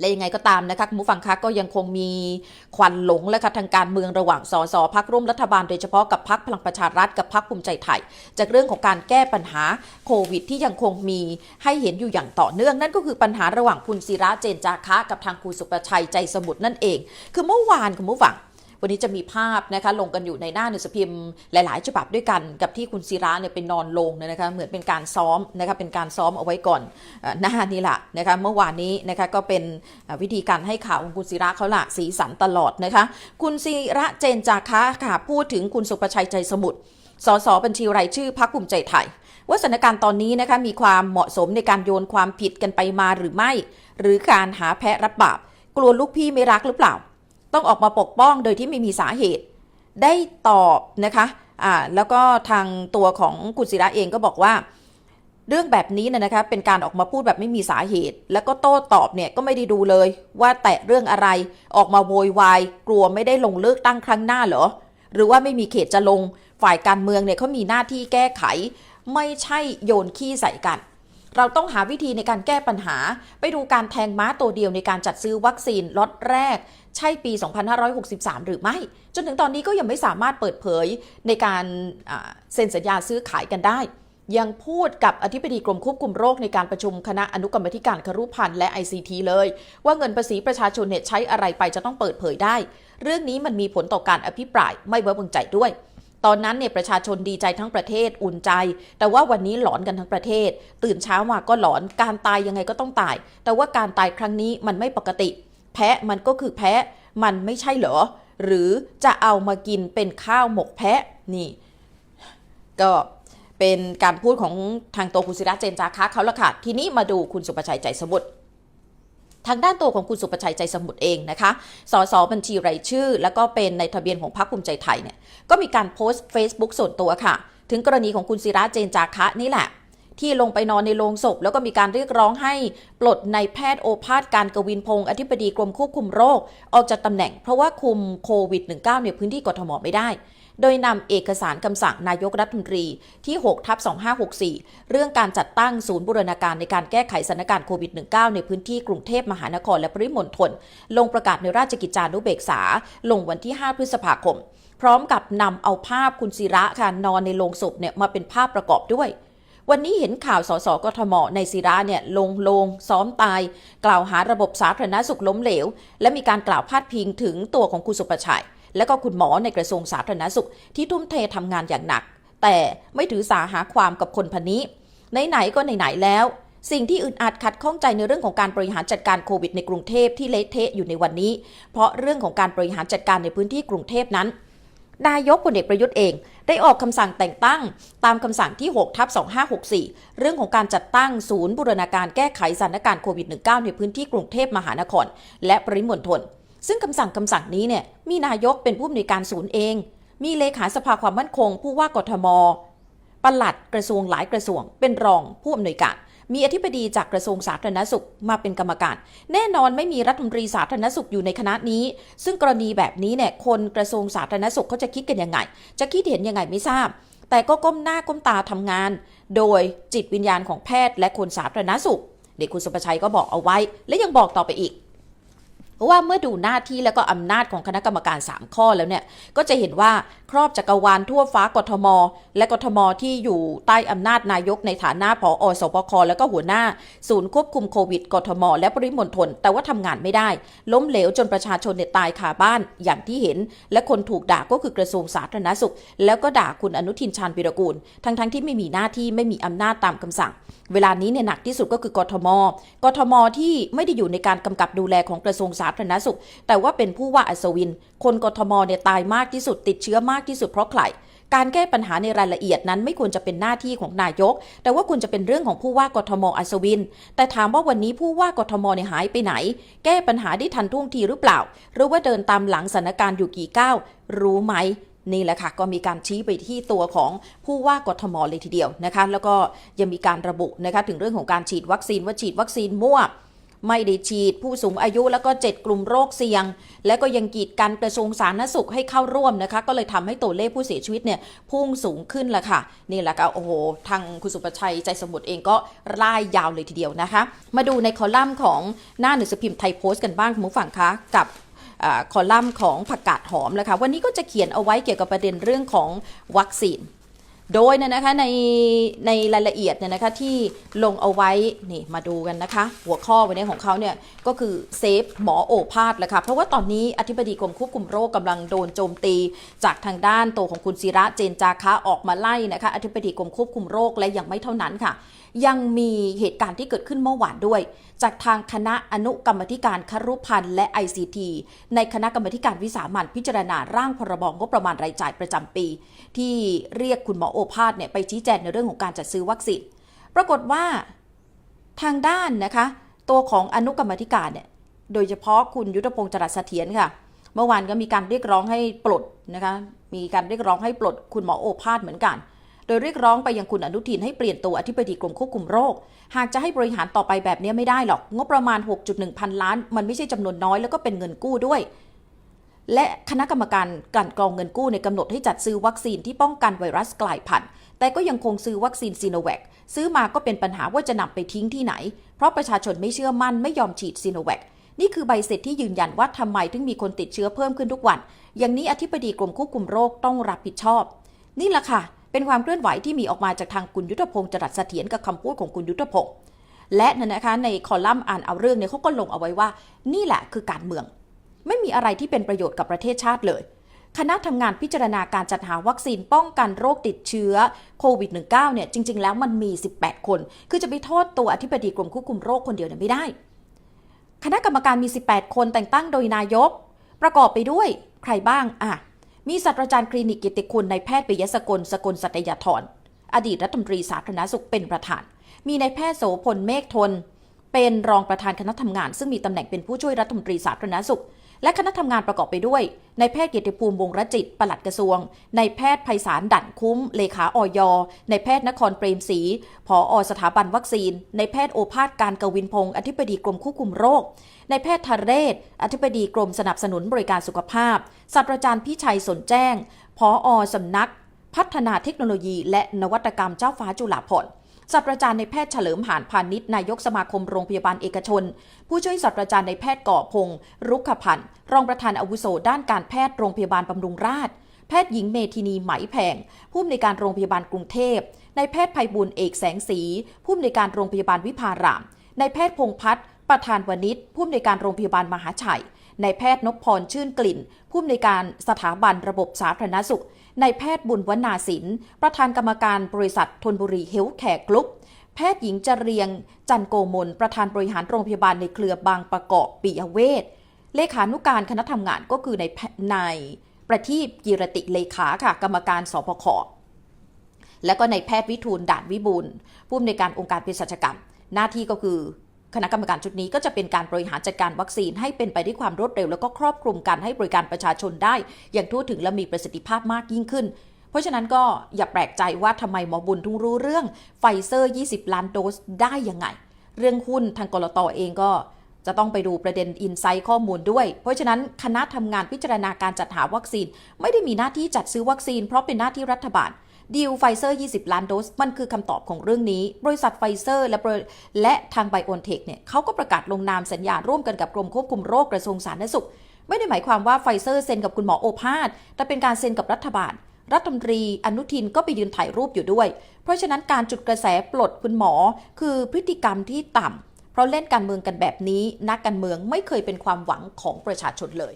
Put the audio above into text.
และยังไงก็ตามนะคะคุณผู้ฟังคะก็ยังคงมีควันหลงและค่ะทางการเมืองระหว่างสสพักร่วมรัฐบาลโดยเฉพาะกับพักพลังประชารัฐกับพักภูมิใจไทย จากเรื่องของการแก้ปัญหาโควิด ที่ยังคงมีให้เห็นอยู่อย่างต่อเนื่อง นั่นก็คือปัญหาระหว่างคุณศิระเจนจาคะกับทางคุณสุประชัยใจสมุทรนั่นเอง คือเมื่อวานคุณผู้ฟัง วันนี้จะมีภาพนะคะลงกันอยู่ในหน้าหนังสือพิมพ์หลาย ๆ ฉบับด้วยกันกับที่คุณศิระเนี่ยเป็นนอนลงนะคะเหมือนเป็นการซ้อมนะคะเป็นการซ้อมเอาไว้ก่อนหน้านี่แหละนะคะเมื่อวานนี้นะคะก็เป็นวิธีการให้ข่าวของคุณศิระเขาละสีสันตลอดนะคะคุณศิระเจนจาคะค่ะพูดถึงคุณสุประชัยใจสมุทรสสบัญชีรายชื่อพรรคภูมิใจไทยว่าสถานการณ์ตอนนี้นะคะมีความเหมาะสมในการโยนความผิดกันไปมาหรือไม่ หรือการหาแพะรับบาปกลัวลูกพี่ไม่รักหรือเปล่า ต้องออกมาปกป้องโดยที่ไม่มีสาเหตุ ได้ตอบนะคะอ่าแล้วก็ทางตัวของคุศิระเองก็บอกว่า เรื่องแบบนี้นะนะคะเป็นการออกมาพูดแบบไม่มีสาเหตุ แล้วก็โต้ตอบเนี่ยก็ไม่ได้ดูเลย ว่าแตะเรื่องอะไรออกมาโวยวายกลัวไม่ได้ลงเลือกตั้งครั้งหน้าเหรอหรือว่าไม่มีเขตจะลงฝ่ายการเมืองเนี่ยเขามีหน้าที่แก้ไข ไม่ใช่โยนขี้ใส่กัน เราต้องหาวิธีในการแก้ปัญหา ไปดูการแทงม้าตัวเดียวในการจัดซื้อวัคซีนล็อตแรก ใช่ปี 2563 หรือไม่ จนถึงตอนนี้ก็ยังไม่สามารถเปิดเผยในการเซ็นสัญญาซื้อขายกันได้ ยังพูดกับอธิบดีกรมควบคุมโรคในการประชุมคณะอนุกรรมธิการครุพันธ์และ ICT เลย ว่าเงินภาษีประชาชนเนี่ยใช้อะไรไปจะต้องเปิดเผยได้ เรื่องนี้มันมีผลต่อการอภิปรายไม่ไว้วางใจด้วยตอนนั้นเนี่ยประชาชนดีใจทั้งประเทศอุ่นใจ แต่ว่าวันนี้หลอนกันทั้งประเทศ ตื่นเช้ามาก็หลอนการตายยังไงก็ต้องตาย แต่ว่าการตายครั้งนี้มันไม่ปกติ แพะมันก็คือแพะมันไม่ใช่เหรอ หรือจะเอามากินเป็นข้าวหมกแพะนี่ ก็เป็นการพูดของทางตัวคุณศิระเจนจาคะเขาละค่ะ ทีนี้มาดูคุณสุประชัยใจสมุทรทางด้านตัวของคุณสุประชัยใจสมุทรเองนะคะ สสบัญชีรายชื่อ แล้วก็เป็นในทะเบียนของพรรคภูมิใจไทยเนี่ย ก็มีการโพสต์ Facebook ส่วนตัวค่ะ ถึงกรณีของคุณศิระเจนจาคะนี่แหละ ที่ลงไปนอนในโรงศพ แล้วก็มีการเรียกร้องให้ปลดนายแพทย์โอภาสการกวินพงศ์อธิบดีกรมควบคุมโรค ออกจากตำแหน่งเพราะว่าคุมโควิด -19 ในพื้นที่กทมไม่ได้ โดยนำเอกสารคำสั่งนายกรัฐมนตรีที่6ทับ2564 เรื่องการจัดตั้งศูนย์บูรณาการในการแก้ไขสถานการณ์โควิด -19 ในพื้นที่กรุงเทพมหานครและปริมณฑลลงประกาศในราชกิจจานุเบกษา ลงวันที่ 5 พฤษภาคม พร้อมกับนำเอาภาพคุณศิระค่ะนอนในโรงศพเนี่ยมาเป็นภาพประกอบด้วย วันนี้เห็นข่าวสสกทมในศิระเนี่ยลงลงซ้อมตาย กล่าวหาระบบสาธารณสุขล้มเหลว และมีการกล่าวพาดพิงถึงตัวของคุณสุประชัย และก็คุณหมอในกระทรวงสาธารณสุข ที่ทุ่มเททำงานอย่างหนัก แต่ไม่ถือสาหาความกับคนพันนี้ไหนๆก็ไหนๆแล้ว สิ่งที่อึดอัดขัดข้องใจในเรื่องของการบริหารจัดการโควิดในกรุงเทพที่เละเทะอยู่ในวันนี้ เพราะเรื่องของการบริหารจัดการในพื้นที่กรุงเทพนั้น นายกพลเอกประยุทธ์เอง ได้ออกคำสั่งแต่งตั้ง ตามคำสั่งที่ 6 ทับ 2564 เรื่องของการจัดตั้งศูนย์บูรณาการแก้ไขสถานการณ์โควิด -19 ในพื้นที่กรุงเทพมหานคร และปริมณฑลซึ่งคำสั่งคำสั่งนี้เนี่ยมีนายกเป็นผู้อำนวยการศูนย์เอง มีเลขาสภาความมั่นคง ผู้ว่ากทมปลัดกระทรวงหลายกระทรวง เป็นรองผู้อำนวยการ มีอธิบดีจากกระทรวงสาธารณสุขมาเป็นกรรมการ แน่นอนไม่มีรัฐมนตรีสาธารณสุขอยู่ในคณะนี้ ซึ่งกรณีแบบนี้เนี่ยคนกระทรวงสาธารณสุขเขาจะคิดกันยังไง จะคิดเห็นยังไงไม่ทราบ แต่ก็ก้มหน้าก้มตาทำงาน โดยจิตวิญญาณของแพทย์และคนสาธารณสุข เด็กคุณสุประชัยก็บอกเอาไว้ และยังบอกต่อไปอีก ว่าเมื่อดูหน้าที่และก็อำนาจของคณะกรรมการ 3 ข้อแล้วเนี่ยก็จะเห็นว่าครอบจักรวาลทั่วฟ้ากทม และกทมที่อยู่ใต้อำนาจนายกในฐานะผอสปคแล้วก็หัวหน้า ศูนย์ควบคุมโควิดกทม และปริมณฑลแต่ว่าทำงานไม่ได้ ล้มเหลวจนประชาชนเนี่ยตายคาบ้านอย่างที่เห็น และคนถูกด่าก็คือกระทรวงสาธารณสุข แล้วก็ด่าคุณอนุทินชาญวิรกูล ทั้งๆทที่ไม่มีหน้าที่ไม่มีอำนาจตามคำสั่ง เวลานี้เนี่ยหนักที่สุดก็คือกทม กทม ที่ไม่ได้อยู่ในการกำกับดูแลของกระทรวงสาธารณสุข แต่ว่าเป็นผู้ว่าอัศวิน คนกทมเนี่ยตายมากที่สุดติดเชื้อมากที่สุดเพราะใครการแก้ปัญหาในรายละเอียดนั้นไม่ควรจะเป็นหน้าที่ของนายก แต่ว่าควรจะเป็นเรื่องของผู้ว่ากทมอัศวิน แต่ถามว่าวันนี้ผู้ว่ากทมเนี่ยหายไปไหน แก้ปัญหาได้ทันท่วงทีหรือเปล่า หรือว่าเดินตามหลังสถานการณ์อยู่กี่ก้าวรู้ไหมนี่แหละค่ะก็มีการชี้ไปที่ตัวของผู้ว่ากทมเลยทีเดียวนะคะ แล้วก็ยังมีการระบุนะคะถึงเรื่องของการฉีดวัคซีนว่าฉีดวัคซีนมั่ว ไม่ได้ฉีดผู้สูงอายุแล้วก็ 7 กลุ่มโรคเสี่ยง และก็ยังกีดกันกระทรวงสาธารณสุขให้เข้าร่วมนะคะ ก็เลยทำให้ตัวเลขผู้เสียชีวิตเนี่ยพุ่งสูงขึ้นละค่ะ นี่แหละก็โอ้โหทางคุณสุประชัยใจสมุทรเองก็ร่ายยาวเลยทีเดียวนะคะ มาดูในคอลัมน์ของหน้าหนังสือพิมพ์ไทยโพสต์กันบ้างคุณผู้ฟังคะกับอคอลัมน์ของผักกาดหอมแล้วค่ะวันนี้ก็จะเขียนเอาไว้เกี่ยวกับประเด็นเรื่องของวัคซีน โดยเนี่ยนะคะในในรายละเอียดเนี่ยนะคะที่ลงเอาไว้นี่มาดูกันนะคะ หัวข้อวันนี้ของเขาเนี่ยก็คือเซฟหมอโอภาสแหละค่ะเพราะว่าตอนนี้อธิบดีกรมควบคุมโรคกำลังโดนโจมตี จากทางด้านตัวของคุณศิระเจนจาคะออกมาไล่นะคะอธิบดีกรมควบคุมโรคและยังไม่เท่านั้นค่ะ ยังมีเหตุการณ์ที่เกิดขึ้นเมื่อวานด้วย จากทางคณะอนุกรรมธิการครุพันธ์และ ICT ในคณะกรรมธิการวิสามันพิจารณาร่างพรบงบประมาณรายจ่ายประจำปี ที่เรียกคุณหมอโอภาสเนี่ยไปชี้แจงในเรื่องของการจัดซื้อวัคซีน ปรากฏว่าทางด้านนะคะ ตัวของอนุกรรมธิการเนี่ย โดยเฉพาะคุณยุทธพงศ์จรัสเสถียรค่ะ เมื่อวานก็มีการเรียกร้องให้ปลดนะคะ มีการเรียกร้องให้ปลดคุณหมอโอภาสเหมือนกัน โดยเรียกร้องไปยังคุณอนุทินให้เปลี่ยนตัวอธิบดีกรมควบคุมโรค หากจะให้บริหารต่อไปแบบนี้ไม่ได้หรอก งบประมาณ 6.1 พันล้าน มันไม่ใช่จำนวนน้อยแล้วก็เป็นเงินกู้ด้วย และคณะกรรมการกันกรองเงินกู้ในกำหนดให้จัดซื้อวัคซีนที่ป้องกันไวรัสกลายพันธุ์ แต่ก็ยังคงซื้อวัคซีนซีโนแวคซื้อมาก็เป็นปัญหาว่าจะนำไปทิ้งที่ไหน เพราะประชาชนไม่เชื่อมั่นไม่ยอมฉีดซีโนแวคนี่คือใบเสร็จที่ยืนยันว่าทำไมถึงมีคนติดเชื้อเพิ่มขึ้นทุกวัน อย่างนี้อธิบดีกรมควบคุมโรคต้องรับผิดชอบ นี่แหละค่ะ เป็นความเคลื่อนไหวที่มีออกมาจากทางคุณยุทธพงศ์จรัสเสถียรกับคำพูดของคุณยุทธพงศ์และนั่นนะคะในคอลัมน์อ่านเอาเรื่องเนี่ยเขาก็ลงเอาไว้ว่า นี่แหละคือการเมือง ไม่มีอะไรที่เป็นประโยชน์กับประเทศชาติเลย คณะทำงานพิจารณาการจัดหาวัคซีนป้องกันโรคติดเชื้อโควิด -19 เนี่ยจริง ๆ แล้วมันมี 18 คน คือจะไปโทษตัวอธิบดีกรมควบคุมโรคคนเดียวเนี่ยไม่ได้ คณะกรรมการมี 18 คนแต่งตั้งโดยนายก ประกอบไปด้วยใครบ้างอะมีศาสตราจารย์คลินิกกิติคุณนายแพทย์ปิยสกลสกลสัตยาธรอดีตรัฐมนตรีสาธารณสุขเป็นประธาน มีนายแพทย์โสพลเมฆทน เป็นรองประธานคณะทำงาน ซึ่งมีตำแหน่งเป็นผู้ช่วยรัฐมนตรีสาธารณสุข และคณะทำงานประกอบไปด้วยนายแพทย์เกียรติภูมิวงรจิตปลัดกระทรวงนายแพทย์ไพศาลดั่นคุ้ม เลขาออยนายแพทย์นครเปรมศรีผอสถาบันวัคซีนนายแพทย์โอภาสการกวินพงศ์อธิบดีกรมควบคุมโรคนายแพทย์ทเรศ อธิบดีกรมสนับสนุนบริการสุขภาพศาสตราจารย์พิชัยสนแจ้งผออสำนัก พัฒนาเทคโนโลยี และนวัตกรรมเจ้าฟ้าจุฬาภรณ์ ศาสตราจารย์ในแพทย์เฉลิมหานพาณิชย์นายกสมาคมโรงพยาบาลเอกชน ผู้ช่วยศาสตราจารย์ในแพทย์ก่อพงศ์รุกขพันธ์รองประธานอาวุโสด้านการแพทย์โรงพยาบาลบำรุงราษฎร์แพทย์หญิงเมธินีไหมแพงผู้อำนวยการโรงพยาบาลกรุงเทพนายแพทย์ไพบุญเอกแสงสี ผู้อำนวยการโรงพยาบาลวิภารามนายแพทย์พงษ์พัฒน์ประธานวณิชผู้อำนวยการโรงพยาบาลมหาชัยนายแพทย์นพพรชื่นกลิ่น ผู้อำนวยการสถาบันระบบสาธารณสุข นายแพทย์บุญวนาสิน ประธานกรรมการบริษัทธนบุรีเฮลท์แคร์กรุ๊ปแพทย์หญิงจเรียง จันโกมล ประธานบริหารโรงพยาบาลในเครือบางประกอบปิยเวศเลขานุการคณะทำงานก็คือในายนายประทีปกิรติเลขาค่ะ กรรมการสพคแล้วก็ในายแพทย์วิทูลด่านวิบูลผู้อำนวยการองค์การเภสัชกรรม หน้าที่ก็คือ คณะกรรมการชุดนี้ก็จะเป็นการบริหารจัดการวัคซีนให้เป็นไปด้วยความรวดเร็ว แล้วก็ครอบคลุมการให้บริการประชาชนได้ อย่างทั่วถึงและมีประสิทธิภาพมากยิ่งขึ้น เพราะฉะนั้นก็อย่าแปลกใจว่าทำไมหมอบุญทุ่งรู้เรื่องไฟเซอร์ 20 ล้านโดสได้ยังไง เรื่องหุ้นทางกรตอเองก็จะต้องไปดูประเด็นอินไซต์ข้อมูลด้วย เพราะฉะนั้นคณะทำงานพิจารณาการจัดหาวัคซีน ไม่ได้มีหน้าที่จัดซื้อวัคซีน เพราะเป็นหน้าที่รัฐบาล ดีลไฟเซอร์ 20 ล้านโดส มันคือคำตอบของเรื่องนี้ บริษัทไฟเซอร์ และและทางไบโอนเทคเนี่ยเขาก็ประกาศลงนามสัญญาร่วมกันกับกรมควบคุมโรคกระทรวงสาธารณสุข ไม่ได้หมายความว่าไฟเซอร์เซ็นกับคุณหมอโอภาส แต่เป็นการเซ็นกับรัฐบาล รัฐมนตรีอนุทินก็ไปยืนถ่ายรูปอยู่ด้วย เพราะฉะนั้นการจุดกระแสปลดคุณหมอ คือพฤติกรรมที่ต่ำเพราะเล่นการเมืองกันแบบนี้ นักการเมืองไม่เคยเป็นความหวังของประชาชนเลย